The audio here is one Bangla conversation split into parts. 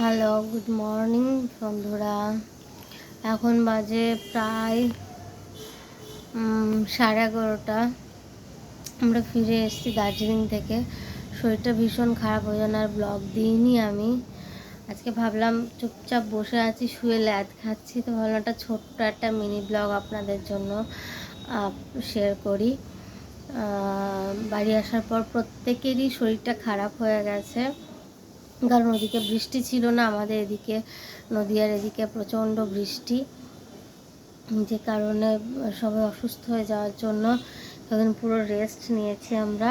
হ্যালো গুড মর্নিং বন্ধুরা। এখন বাজে প্রায় সাড়ে এগারোটা। আমরা ফিরে এসেছি দার্জিলিং থেকে। শরীরটা ভীষণ খারাপ হয়ে জন্য আর ব্লগ দিইনি আমি। আজকে ভাবলাম চুপচাপ বসে আছি, শুয়ে ল্যাদ খাচ্ছি। তো ভাবলাম একটা ছোট্ট একটা মিনি ব্লগ আপনাদের জন্য শেয়ার করি। বাড়ি আসার পর প্রত্যেকেরই শরীরটা খারাপ হয়ে গেছে। কারণ ওদিকে বৃষ্টি ছিল না, আমাদের এদিকে, নদীয়ার এদিকে প্রচণ্ড বৃষ্টি। যে কারণে সবাই অসুস্থ হয়ে যাওয়ার জন্য সেদিন পুরো রেস্ট নিয়েছি আমরা।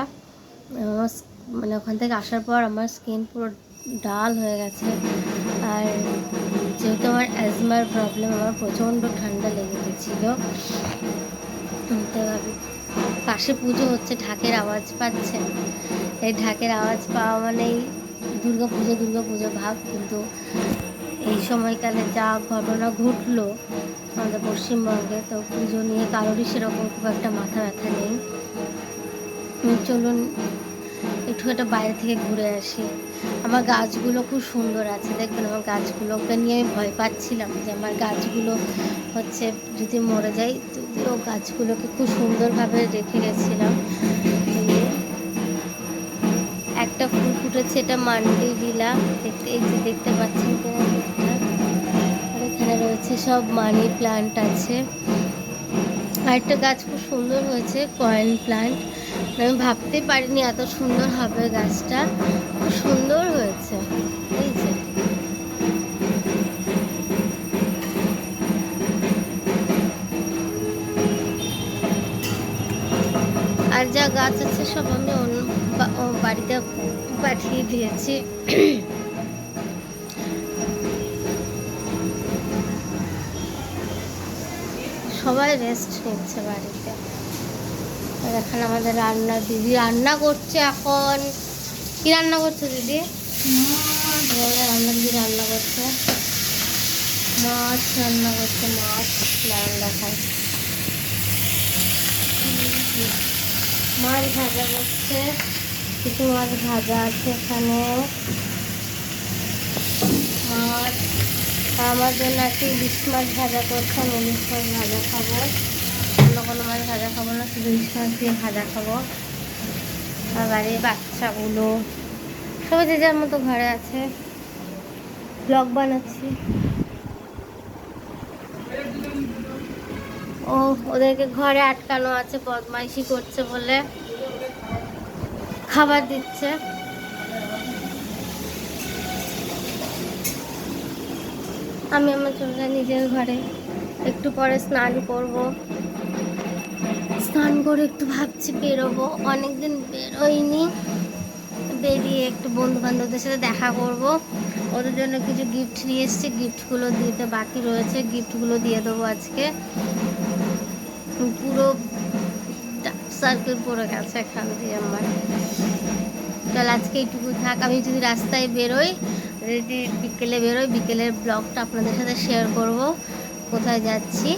মানে ওখান থেকে আসার পর আমার স্কিন পুরো ডাল হয়ে গেছে। আর যেহেতু আমার অ্যাজমার প্রবলেম আমার প্রচণ্ড ঠান্ডা লেগে গেছিল। তো পাশে পুজো হচ্ছে, ঢাকের আওয়াজ পাচ্ছেন এই ঢাকের আওয়াজ পাওয়া মানেই দুর্গা পুজো দুর্গা পুজো ভাব কিন্তু এই সময়কালে যা ঘটনা ঘটলো আমাদের পশ্চিমবঙ্গে, তো পুজো নিয়ে কারোরই সেরকম খুব একটা মাথা ব্যথা নেই। চলুন একটু একটা বাইরে থেকে ঘুরে আসি। আমার গাছগুলো খুব সুন্দর আছে, দেখবেন আমার গাছগুলোকে নিয়ে আমি ভয় পাচ্ছিলাম যে আমার গাছগুলো হচ্ছে যদি মরে যায়, যদিও গাছগুলোকে খুব সুন্দরভাবে রেখে গেছিলাম। ফুল এটা মান্ডি বিলা। দেখতে, এই যে দেখতে পাচ্ছেন আর এখানে রয়েছে সব মানি প্লান্ট আছে। আর একটা গাছ খুব সুন্দর হয়েছে, কয়েন প্লান্ট। আমি ভাবতে পারিনি এত সুন্দর হবে গাছটা। খুব সুন্দর হয়েছে, এই যে। আর যা গাছ আছে সব আমি অন্য বাড়িতে পাঠিয়ে দিয়েছি। সবাই রেস্ট নিচ্ছে বাড়িতে। এখন আমাদের রান্না, দিদি রান্না করছে এখন। কি রান্না করছে দিদি? রান্না দিদি রান্না করছে। মাছ রান্না করছে, মাছ দাঁড়ান দেখায় মাছ ভাজা করছে। কিছু মাছ ভাজা আছে এখানে। মাছ আমার জন্য একটি ইলিশ মাছ ভাজা করছে, আমি ইলিশ মাছ ভাজা খাব। অন্য কোনো মাছ ভাজা খাব না, শুধু ইলিশ মাছ দিয়ে ভাজা খাব। আর বাড়ির বাচ্চাগুলো, সবাই যে যার মতো ঘরে আছে। ব্লগ বানাচ্ছি। ও, ওদেরকে ঘরে আটকানো আছে, বদমাইশি করছে বলে। খাবার দিচ্ছে। আমি আমার চলে নিজের ঘরে একটু পরে স্নান করব। স্নান করে একটু ভাবছি বেরোবো। অনেকদিন বেরোইনি। বেরিয়ে একটু বন্ধু বান্ধবদের সাথে দেখা করব। ওদের জন্য কিছু গিফট নিয়ে এসেছি। গিফটগুলো দিতে বাকি রয়েছে। গিফটগুলো দিয়ে দেবো আজকে। পুরো সার্কেল পড়ে গেছে এখান দিয়ে আমার। চল আজকে এইটুকু থাক, আমি যদি রাস্তায় বেরোই যদি বিকেলে বেরোই, বিকেলের ব্লগটা আপনাদের সাথে শেয়ার করব, কোথায় যাচ্ছি।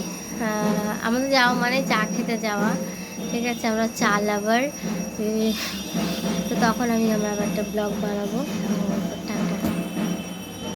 আমাদের যাওয়া মানে চা খেতে যাওয়া, ঠিক আছে? আমরা চা লাভার তো তখন আমি আমার আবার একটা ব্লগ বানাবো।